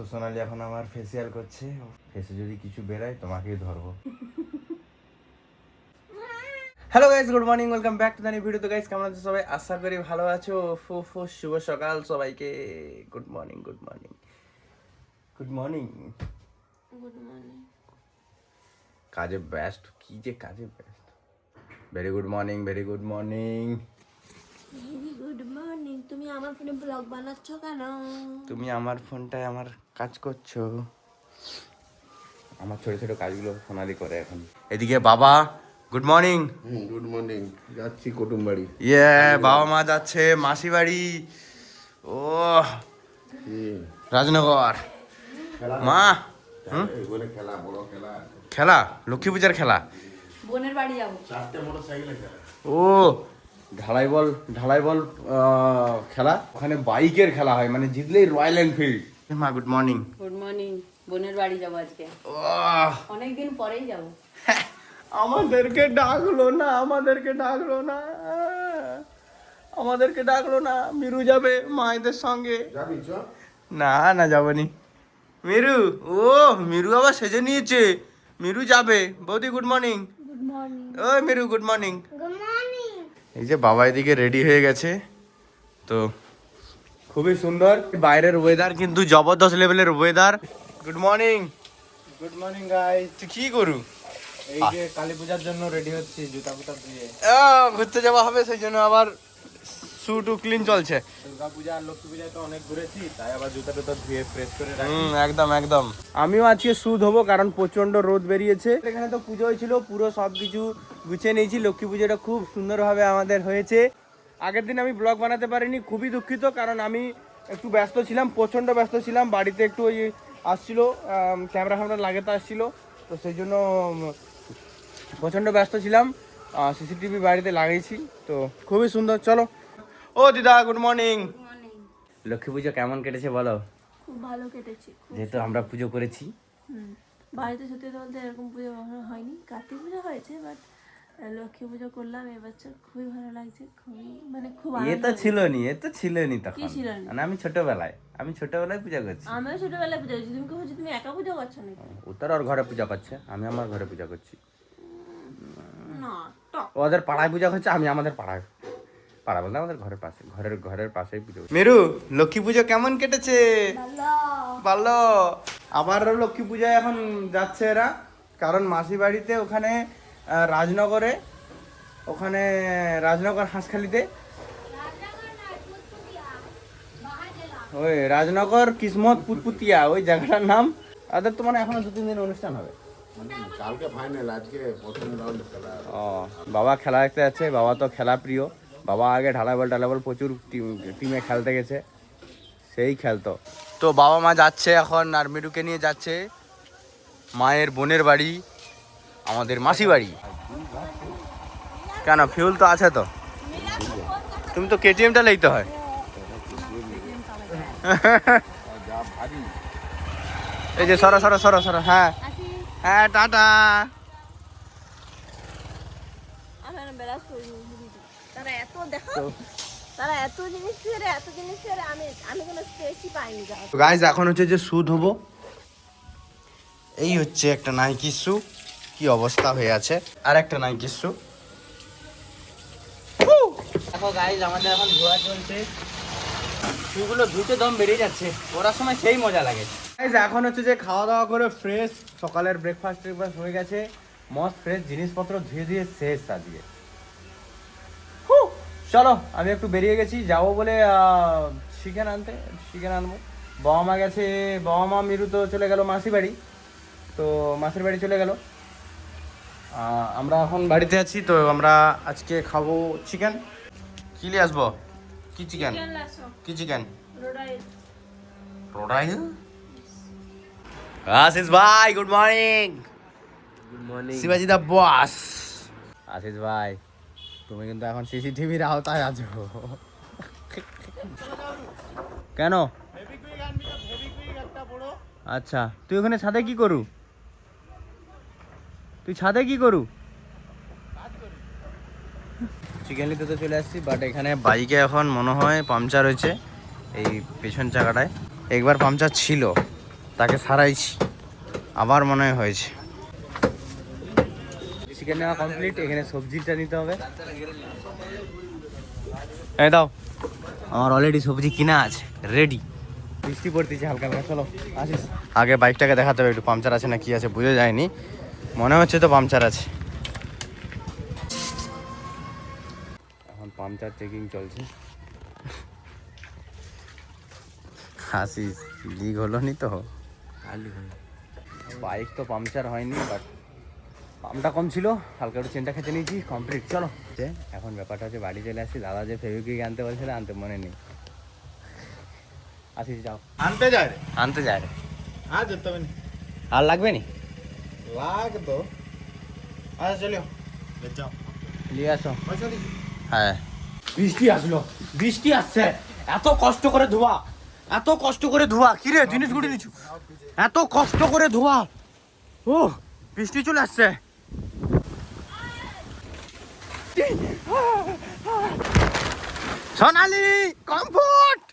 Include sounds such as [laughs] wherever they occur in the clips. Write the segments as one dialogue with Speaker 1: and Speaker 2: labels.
Speaker 1: তো সোনালি এখন আমার ফেসিয়াল করছে। ফেসে যদি কিছু বেরায় তোমাকেই ধরবো। Hello guys good morning welcome back to the video তো গাইস কেমন আছো সবাই? আশা করি ভালো আছো। ফু ফু শুভ সকাল সবাইকে। Good morning good morning good morning
Speaker 2: good morning
Speaker 1: কাজে ব্যস্ত? কি যে কাজে ব্যস্ত? Very good morning very good
Speaker 2: morning good morning তুমি আমার ফোনে ব্লগ বানাচ্ছ কেন?
Speaker 1: তুমি আমার ফোনটায় আমার কাজ করছ। আমার ছোট ছোট কাজগুলো সোনালি করে এখন। এদিকে বাবা গুড মর্নিং
Speaker 3: গুড মর্নিং যাচ্ছি কুটুম বাড়ি।
Speaker 1: ইয়ে বাবা মা যাচ্ছে মাসি বাড়ি। ও রাজনগর। মা
Speaker 3: খেলা বড় খেলা।
Speaker 1: লক্ষ্মী পূজার খেলা?
Speaker 2: বোনের বাড়ি যাব।
Speaker 3: চারটে মোটর খেলা।
Speaker 1: ও ঢালাই বল ঢালাই বল খেলা। ওখানে বাইকের খেলা হয় মানে জিতলেই রয়্যাল এনফিল্ড মা গুড মর্নিং
Speaker 2: গুড মর্নিং বোনের বাড়ি যাব আজকে।
Speaker 1: ও
Speaker 2: অনেকদিন পরেই যাব। [laughs]
Speaker 1: আমাদেরকে ডাকলো না আমাদেরকে ডাকলো না। আমাদেরকে ডাকলো না। মিরু যাবে মায়েদের সঙ্গে। না না যাবনি। মিরু ও মিরু আবার সেজে নিয়েছে। মিরু যাবে। বৌদি গুড মর্নিং
Speaker 2: গুড মর্নিং
Speaker 1: ও Miru good morning
Speaker 2: good morning
Speaker 1: এই যে বাবা এদিকে রেডি হয়ে গেছে। তো খুবই সুন্দর। বাইরের ওয়েদার কিন্তু জবরদস্ত লেভেলের weather good morning
Speaker 4: good morning guys
Speaker 1: তুই কি করু?
Speaker 4: এই যে কালী পূজার জন্য রেডি হচ্ছি জুতা ফুতা
Speaker 1: দিয়ে ঘুরতে যাওয়া হবে সেই জন্য আবার শু টু ক্লিন চলছে।
Speaker 4: দুর্গা পূজা আর লক্ষ্মী পূজায় তো অনেক ঘুরেছি তাই আবার জুতা টুতা ধুয়ে ফ্রেশ করে রাখি।
Speaker 1: একদম একদম। আমিও আজকে সুদ হব কারণ প্রচণ্ড রোদ বেরিয়েছে। এখানে তো পুজো হয়েছিল পুরো সব কিছু গুছিয়ে নিয়েছি। লক্ষ্মী পুজোটা খুব সুন্দরভাবে আমাদের হয়েছে। আগের দিন আমি ব্লগ বানাতে পারিনি খুবই দুঃখিত কারণ আমি একটু ব্যস্ত ছিলাম প্রচণ্ড ব্যস্ত ছিলাম। বাড়িতে একটু ওই আসছিল ক্যামেরা ফ্যামেরা লাগাতে আসছিল তো সেই জন্য উম, প্রচণ্ড ব্যস্ত ছিলাম। সিসিটিভি বাড়িতে লাগিয়েছি তো খুবই সুন্দর। চলো ও দিদা গুড মর্নিং
Speaker 2: মর্নিং
Speaker 1: লক্ষ্মী পুজো কেমন কেটেছে বলো?
Speaker 2: খুব ভালো কেটেছে
Speaker 1: যেহেতু আমরা পুজো করেছি।
Speaker 2: বাড়িতে সত্যি বলতে এরকম পুজো কখনো হয়নি। কার্তিক পুজো হয়েছে বাট লক্ষ্মী পুজো করলাম এবছর খুবই ভালো লাগছে খুবই মানে খুব
Speaker 1: এ তো ছিল নি এ তো ছিল নি তখন।
Speaker 2: কি ছিল নি?
Speaker 1: মানে আমি ছোটবেলায় আমি ছোটবেলায় পূজা করছি।
Speaker 2: আমিও ছোটবেলায় পুজো করছি তুমি কি বলছো তুমি একা পুজো করছ নাকি?
Speaker 1: উত্তর ওর ঘরে পূজা করছে আমি আমার ঘরে পূজা করছি।
Speaker 2: না
Speaker 1: ওদের পাড়ায় পূজা করছে আমি আমাদের পাড়ায়। পাড়া বলতে আমাদের ঘরের পাশে ঘরের ঘরের পাশেই পুজো মেরু লক্ষ্মী পুজো কেমন কেটেছে?
Speaker 2: ভালো।
Speaker 1: ভালো। আবার লক্ষ্মী পূজায় এখন যাচ্ছে এরা কারণ মাসি বাড়িতে ওখানে রাজনগরে ওখানে রাজনগর হাঁসখালিতে। ওই রাজনগর কিসমত পুতপুতিয়া ওই জায়গাটার নাম। তাদের তো মানে এখনও দু তিন দিন অনুষ্ঠান হবে।
Speaker 3: কালকে ফাইনাল আজকে প্রথম রাউন্ড খেলা।
Speaker 1: ও বাবা খেলা দেখতে যাচ্ছে বাবা তো খেলা প্রিয়। বাবা আগে ঢালাই বল ঢালাই বল প্রচুর টিমে খেলতে গেছে। সেই খেলতো তো। বাবা মা যাচ্ছে এখন আর মিরুকে নিয়ে যাচ্ছে। মায়ের বোনের বাড়ি, আমাদের মাসি বাড়ি। কেন ফিউল তো আছে তো? তুমি তো কেটিএমটা লইতে হয়। এই যে সরো সরো সরো সরো হ্যাঁ। হ্যাঁ টাটা
Speaker 2: আমি এখন বেরাস করি তারা এত দেখো তারা এত জিনিস ফেরে এত জিনিস ফেরে আমি আমি কোনো স্পেসই পাইনি যাও
Speaker 1: গাইজ এখন হচ্ছে যে সুদ হব। এই হচ্ছে একটা নাইকি শু কি অবস্থা হয়ে আছে? আর একটা নাইকি শু দেখো গাইজ আমাদের এখন ধোয়া চলছে। শুগুলো ধুতে দম বেরিয়ে যাচ্ছে। ওরার সময় সেই মজা লাগে। এখন হচ্ছে যে খাওয়া দাওয়া করে ফ্রেশ সকালের ব্রেকফাস্ট ট্রেকফাস্ট হয়ে গেছে। মস্ত ফ্রেশ জিনিসপত্র ধুয়ে ধুয়ে শেষ আজকে। চলো আমি একটু বেরিয়ে গেছি। যাব বলে চিকেন আনতে চিকেন আনব বাবা মা গেছে বাবা মা মিরু তো চলে গেল মাসি বাড়ি। তো মাসির বাড়ি চলে গেল। আমরা এখন বাড়িতে আছি তো আমরা আজকে খাব চিকেন কি নিয়ে আসব? কি চিকেন কি চিকেন রোডাইল আশিস ভাই good morning
Speaker 4: good morning
Speaker 1: Shibaji দা বস আশিস ভাই তুমি কিন্তু এখন সিসিটিভির আওতায় আছো। কেন? আচ্ছা তুই ওখানে ছাদে কি করু? তুই ছাদে কি করু? চিকেন নিতে তো চলে আসছি বাট এখানে বাইকে এখন মনে হয় পাংচার হয়েছে, এই পেছন চাকাটায়। একবার পাংচার ছিল, তাকে সারাইছি, আবার মনে হয় হয়েছে। চিকেন নেওয়া কমপ্লিট এখানে সবজিটা নিতে হবে। এই দাও। আমার অলরেডি সবজি কিনা আছে রেডি বৃষ্টি পড়তেছে হালকা হালকা চলো আসিস। আগে বাইকটাকে দেখাতে হবে একটু পাংচার আছে না কি আছে বুঝে যায়নি। মনে হচ্ছে তো পাংচার আছে। এখন পাংচার চেকিং চলছে। আসিস লিক হলো নি তো। বাইক তো পাংচার হয়নি বাট পাম্পটা কম ছিল হালকা একটু চেনটা খেতে নিয়েছি কমপ্লিট চলো। যে এখন ব্যাপারটা হচ্ছে বাড়ি চলে আসছি দাদা যে ফেভিকুইক আনতে বলছিল আনতে মনে নেই। আসিস যাও।
Speaker 4: আনতে যায় রে।
Speaker 1: আনতে যায় রে।
Speaker 4: আজ যেতে হবে
Speaker 1: আর লাগবে নি?
Speaker 4: লাগ তো আচ্ছা চলিও। যাও।
Speaker 1: নিয়ে আসো। হ্যাঁ। বৃষ্টি আসলো। বৃষ্টি আসছে। এত কষ্ট করে ধোয়া। এত কষ্ট করে ধোয়া। কি রে জিনিস গুড়ি নিচু। এত কষ্ট করে ধোয়া। ও বৃষ্টি চলে আসছে। সোনালি কমফোর্ট।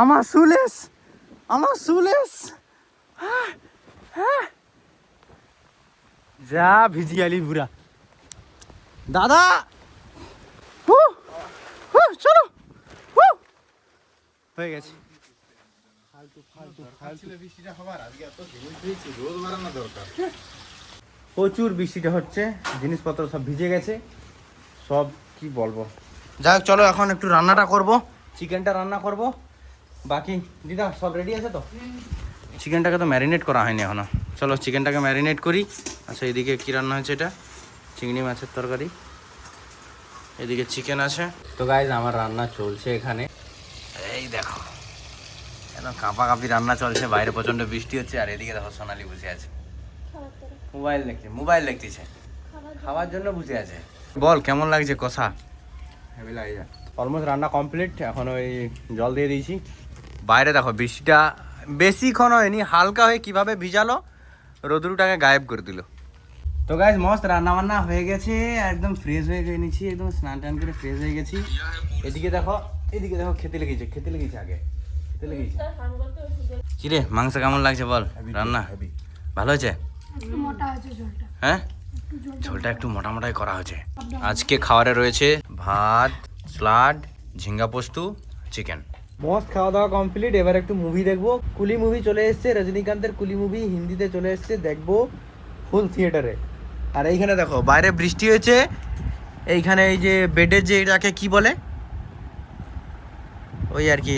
Speaker 1: আমার সুলেশ আমার সুলেশ যা ভিজি আলি পুরা দাদা। চলো। হয়ে গেছে। প্রচুর বৃষ্টিটা হচ্ছে জিনিসপত্র সব ভিজে গেছে সব কি বলব? যাই হোক চলো এখন একটু রান্নাটা করব। চিকেনটা রান্না করব। বাকি দিদা সব রেডি আছে তো? চিকেনটাকে তো ম্যারিনেট করা হয়নি এখনও। চলো চিকেনটাকে ম্যারিনেট করি। আচ্ছা এদিকে কী রান্না হয়েছে এটা? চিংড়ি মাছের তরকারি। এদিকে চিকেন আছে। তো গাইজ আমার রান্না চলছে এখানে। এই দেখো। কেন কাঁপা কাঁপি রান্না চলছে বাইরে প্রচণ্ড বৃষ্টি হচ্ছে আর এদিকে দেখো সোনালি বসে আছে। মোবাইল দেখছে মোবাইল দেখতেছে খাওয়ার জন্য বসে আছে। বল কেমন লাগছে কষা? হেভি লাগছে। অলমোস্ট রান্না কমপ্লিট এখন ওই জল দিয়ে দিয়েছি। বাইরে দেখো বৃষ্টিটা বেশিক্ষণ হয়নি হালকা হয়ে কীভাবে ভিজালো রোদ্রুটাকে গায়েব করে দিল। তো গাইজ মস্ত রান্না বান্না হয়ে গেছে একদম ফ্রেশ হয়ে গিয়ে নিচ্ছি একদম স্নান টান করে ফ্রেশ হয়ে গেছি। এদিকে দেখো এদিকে দেখো খেতে লেগেছে খেতে লেগেছে আগে। কিরে মাংস কেমন লাগছে বল? রান্না? ভালো হয়েছে? হ্যাঁ? ঝোলটা একটু মোটা মোটাই করা হয়েছে। আজকে খাবারে রয়েছে ভাত স্লাড ঝিঙ্গা পোস্তু চিকেন। মস্ত খাওয়া দাওয়া কমপ্লিট। এবার একটু মুভি দেখব। কুলি মুভি চলে এসেছে রজনীকান্তের কুলি মুভি হিন্দিতে চলে এসছে। দেখব ফুল থিয়েটারে আর এইখানে দেখো বাইরে বৃষ্টি হয়েছে। এইখানে এই যে বেডের যে এটাকে কি বলে? ওই আর কি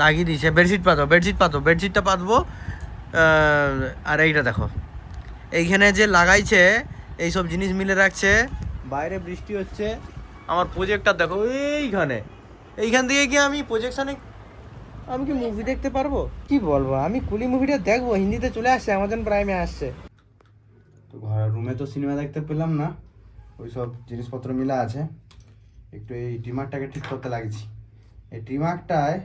Speaker 1: লাগিয়ে দিয়েছে। বেডশিট পাতো বেডশিট পাতো, বেডশিটটা পাতবো। আর এইটা দেখো। এইখানে যে লাগাইছে এই সব জিনিস মিলে রাখছে। বাইরে বৃষ্টি হচ্ছে। আমার প্রজেক্টটা দেখো এইখানে। এইখান থেকে কি আমি প্রজেকশনে আমি কি মুভি দেখতে পারব? কি বলব? আমি কুলি মুভিটা দেখব। হিন্দিতে চলে আসছে আমাজন প্রাইমে আসছে। তো ঘর রুমে তো সিনেমা দেখতে পেলাম না। ওই সব জিনিসপত্র মিলা আছে। একটু এই ট্রিমারটাকে ঠিক করতে লাগছি এই ট্রিমারটায়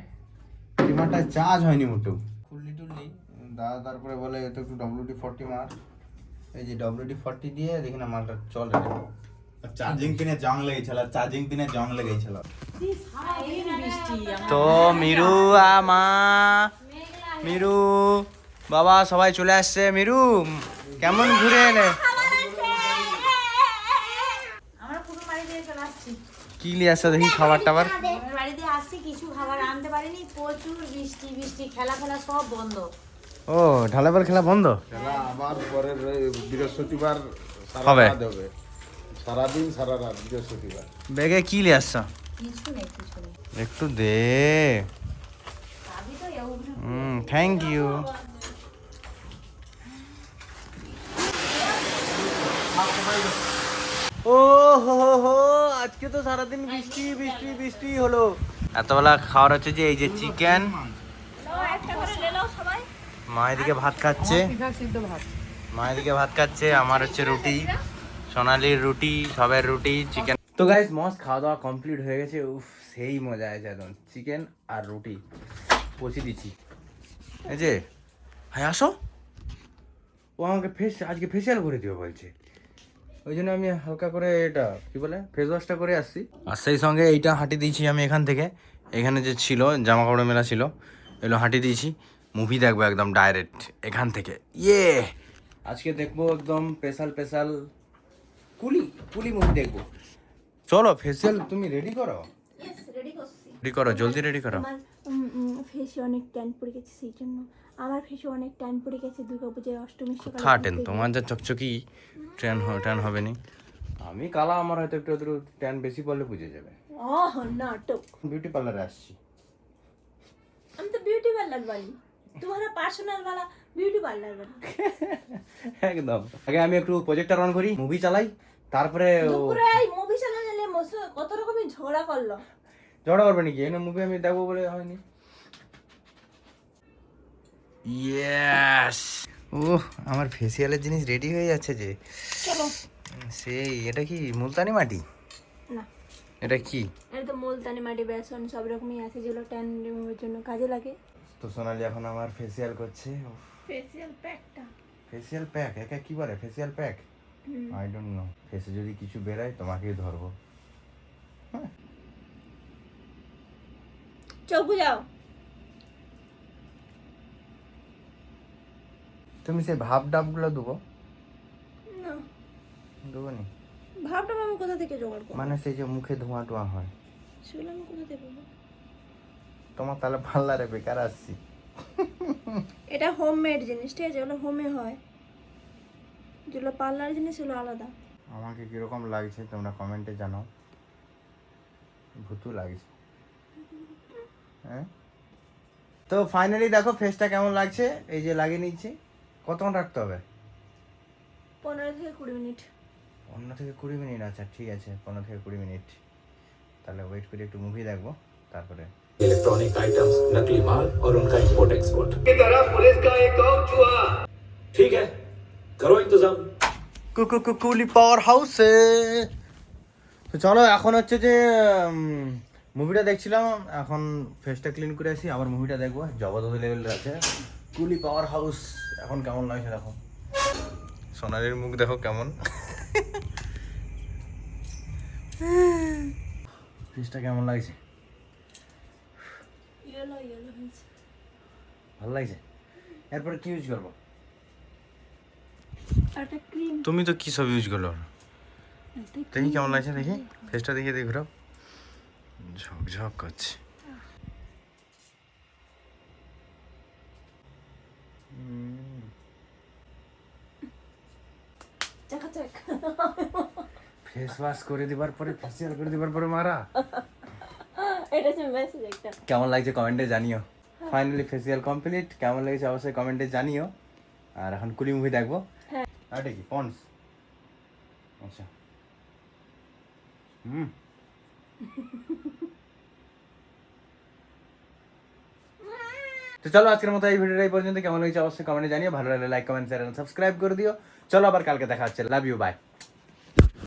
Speaker 1: ট্রিমারটায় চার্জ হয়নি মোটেও। খুললি টুললি দাদা তারপরে বলে এত একটু ডব্লিউডি ফর্টি মার। এই যে ডব্লিউডি ফর্টি দিয়ে দেখি না মালটা চলে।
Speaker 4: চার্জিং পিনে জং লেগেছিল চার্জিং পিনে জং লেগেছিল।
Speaker 1: তো মিরু আমা মিরু বাবা সবাই চলে আসছে। মিরু কেমন ঘুরে এলে?
Speaker 5: আমরা পুরো বাড়ি দিয়ে চলে আসছি।
Speaker 1: কি নিয়ে আসছে দেখি খাবার টাবার?
Speaker 5: আসছি কিছু খাবার আনতে পারিনি প্রচুর বৃষ্টি বৃষ্টি খেলা ফেলা সব বন্ধ।
Speaker 1: ও ঢালাবার খেলা বন্ধ?
Speaker 3: খেলা আবার পরের বৃহস্পতিবার সারা
Speaker 1: হবে।
Speaker 3: হবে। সারাদিন সারা রাত বৃহস্পতিবার।
Speaker 1: ব্যাগে কি নিয়ে আসছ?
Speaker 5: কিছু নেই কিছু নেই।
Speaker 1: একটু দে। হুম থ্যাংক ইউ ও হো হো হো আজকে তো সারাদিন বৃষ্টি বৃষ্টি বৃষ্টি হলো। এতবেলা খাওয়ার হচ্ছে যে এই যে চিকেন মায়ের দিকে ভাত খাচ্ছে। মায়ের দিকে ভাত খাচ্ছে, আমার হচ্ছে রুটি। সোনালির রুটি, সবের রুটি চিকেন তো গাইস মস্ত খাওয়া দাওয়া কমপ্লিট হয়ে গেছে। উফ, সেই মজা আছে একদম। চিকেন আর রুটি। পচিয়ে দিচ্ছি। এই যে হ্যাঁ আসো। ও আমাকে ফেস আজকে ফেসিয়াল করে দিও বলছে। ওই জন্য আমি হালকা করে এটা কি বলে ফেস ওয়াশটা করে আসছি। আর সেই সঙ্গে এইটা হাঁটি দিয়েছি আমি এখান থেকে। এখানে যে ছিল জামা কাপড় মেলা ছিল এগুলো হাঁটি দিয়েছি। মুভি দেখব একদম ডাইরেক্ট এখান থেকে। ইয়ে আজকে দেখব একদম special special Coolie Coolie movie দেখব। চলো ফেসিয়াল তুমি রেডি করো?
Speaker 2: রেডি
Speaker 1: করো জলদি রেডি করো।
Speaker 2: ফেসে অনেক ট্যান পড়ে গেছে সেই জন্য আমার ফেসে অনেক ট্যান পড়ে গেছে দুর্গা পূজায় অষ্টমীর সকালে
Speaker 1: থার্টেন তোমার যা চকচকি ট্যান ট্যান হবে নি আমি কালা আমার হয়তো একটু একটু ট্যান বেশি পড়লে বুঝে যাবে।
Speaker 2: ওহ নাটক।
Speaker 1: বিউটি পার্লারে আসছি।
Speaker 2: আমি তো বিউটি পার্লার বানি তোমার পার্সোনাল वाला বিউটি পার্লার বানি
Speaker 1: একদম। আগে আমি একটু প্রজেক্টর অন করি মুভি চালাই তারপরে ও-
Speaker 2: দুপুরে এই মুভি চালালে মশা কত রকমের ঝগড়া করল।
Speaker 1: ঝগড়া করবে নাকি? এনে মুভি আমি দেখব বলে হয়নি। ইয়েস ও আমার ফেসিয়ালের জিনিস রেডি হয়ে যাচ্ছে যে।
Speaker 2: চলো।
Speaker 1: সেই এটা কি মুলতানি মাটি?
Speaker 2: না।
Speaker 1: এটা কি?
Speaker 2: এটা তো মুলতানি মাটি বেসন সব রকমই আছে যেগুলো ট্যান রিমুভের জন্য কাজে লাগে।
Speaker 1: তো সোনালি এখন আমার ফেসিয়াল করছে।
Speaker 2: ফেসিয়াল প্যাকটা
Speaker 1: ফেসিয়াল প্যাক একা কি বলে? Facial pack I don't know ফেসে যদি কিছু বেরায় তোমাকেই ধরবো।
Speaker 2: চোখ বুঝাও
Speaker 1: তুমি সেই ভাব ডাবগুলো দেবো
Speaker 2: না।
Speaker 1: দেবো নি?
Speaker 2: ভাবটা আমি কোথা থেকে জোগাড় করব?
Speaker 1: মানে সেই যে মুখে ধোঁয়া টোয়া হয়।
Speaker 2: সেগুলো আমি কোথা থেকে পাবো?
Speaker 1: তোমার তাহলে পার্লারে বেকার আসছি।
Speaker 2: এটা হোমমেড জিনিস ঠিক আছে? যেগুলো হোমে হয়। যেগুলো পার্লার জিনিস সেগুলো আলাদা।
Speaker 1: আমাকে কীরকম লাগছে তোমরা কমেন্টে জানাও। ভুতু লাগছে। হ্যাঁ? তো ফাইনালি দেখো ফেসটা কেমন লাগছে? এই যে লাগিয়ে নিচ্ছি। কতক্ষণ রাখতে হবে
Speaker 2: পনেরো থেকে কুড়ি মিনিট
Speaker 1: পনেরো থেকে কুড়ি মিনিট আচ্ছা ঠিক আছে পনেরো থেকে কুড়ি মিনিট তাহলে ওয়েট করে একটু মুভি দেখবো তারপরে
Speaker 6: इलेक्ट्रॉनिक आइटम्स नकली माल और उनका इंपोर्ट एक्सपोर्ट की तरह पुलिस का एक और चूहा ठीक है करो इंतजाम
Speaker 1: কুলি পাওয়ার হাউসে তো চলো এখন হচ্ছে যে মুভিটা দেখছিলাম এখন ফেসটা ক্লিন করে আসি আবার মুভিটা দেখবো জবরদস্ত লেভেলের আছে কুলি পাওয়ার হাউস এখন কেমন লাগছে দেখো? সোনালির মুখ দেখো কেমন। ফেসটা কেমন লাগছে? ভালো লাগছে? এরপরে কি ইউজ করব?
Speaker 2: আর একটা ক্রিম
Speaker 1: তুমি তো কি সব ইউজ করল? দেখি কেমন লাগছে দেখি। ফেসটা দেখিয়ে দেখি ঘুরাও। ঝকঝক করছে
Speaker 2: চাকাচাক
Speaker 1: ফেস ওয়াশ করে দিবার পরে ফেসিয়াল করে দিবার পরে মারা।
Speaker 2: এটা হচ্ছে মেসেজ একটা।
Speaker 1: কেমন লাগছে কমেন্টে জানিও। ফাইনালি ফেসিয়াল কমপ্লিট কেমন লেগেছে অবশ্যই কমেন্টে জানিও। আর এখন কুলি মুভি দেখব।
Speaker 2: হ্যাঁ।
Speaker 1: আর এটা কি? পন্স আচ্ছা। হুম। তো চলো আজকের মতো এই ভিডিওটা এই পর্যন্ত। কেমন হয়েছে অবশ্যই কমেন্টে জানিও। ভালো লাগলে লাইক কমেন্ট শেয়ার সাবস্ক্রাইব করে দিও। চলো আবার কালকে দেখা হচ্ছে। Love you by